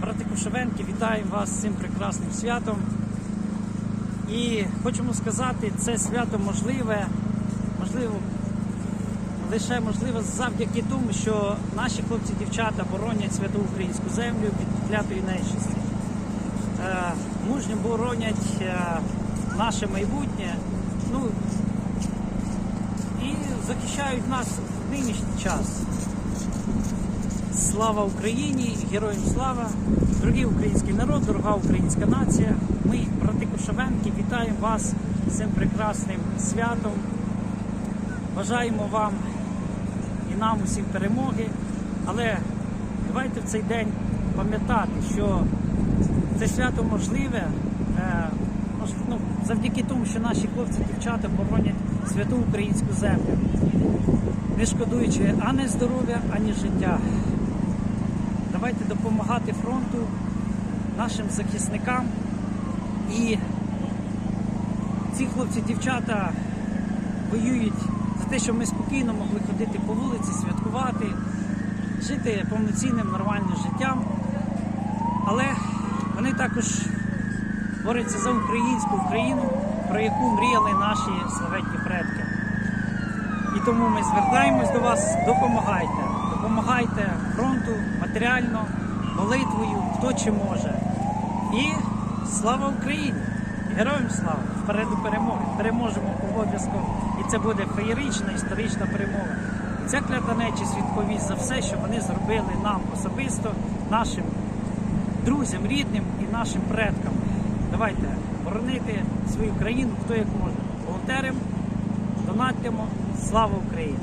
брати Кушевенки, вітаємо вас з цим прекрасним святом. І хочемо сказати, це свято можливе, можливо, лише можливо завдяки тому, що наші хлопці дівчата боронять святу українську землю від клятої нечисті. Е, мужньо боронять е, наше майбутнє. Ну, і захищають нас в нинішній час. Слава Україні, героям слава, дорогий український народ, дорога українська нація. Ми, брати Кошевенки, вітаємо вас з цим прекрасним святом. Бажаємо вам і нам усім перемоги. Але давайте в цей день пам'ятати, що це свято можливе е, ну, завдяки тому, що наші хлопці дівчата боронять святу українську землю, не шкодуючи ані здоров'я, ані життя. Давайте допомагати фронту, нашим захисникам. І ці хлопці, дівчата воюють за те, щоб ми спокійно могли ходити по вулиці, святкувати, жити повноцінним нормальним життям. Але вони також борються за українську Україну, про яку мріяли наші славетні предки. І тому ми звертаємось до вас, допомагайте. Допомагайте фронту матеріально, молитвою, хто чи може. І слава Україні! Героям слава! Вперед до перемоги! Переможемо обов'язково. І це буде феєрична історична перемога. І ця клята нечість відповість за все, що вони зробили нам особисто, нашим друзям, рідним і нашим предкам. Давайте боронити свою країну, хто як може. Волонтеримо, донатимо. Слава Україні!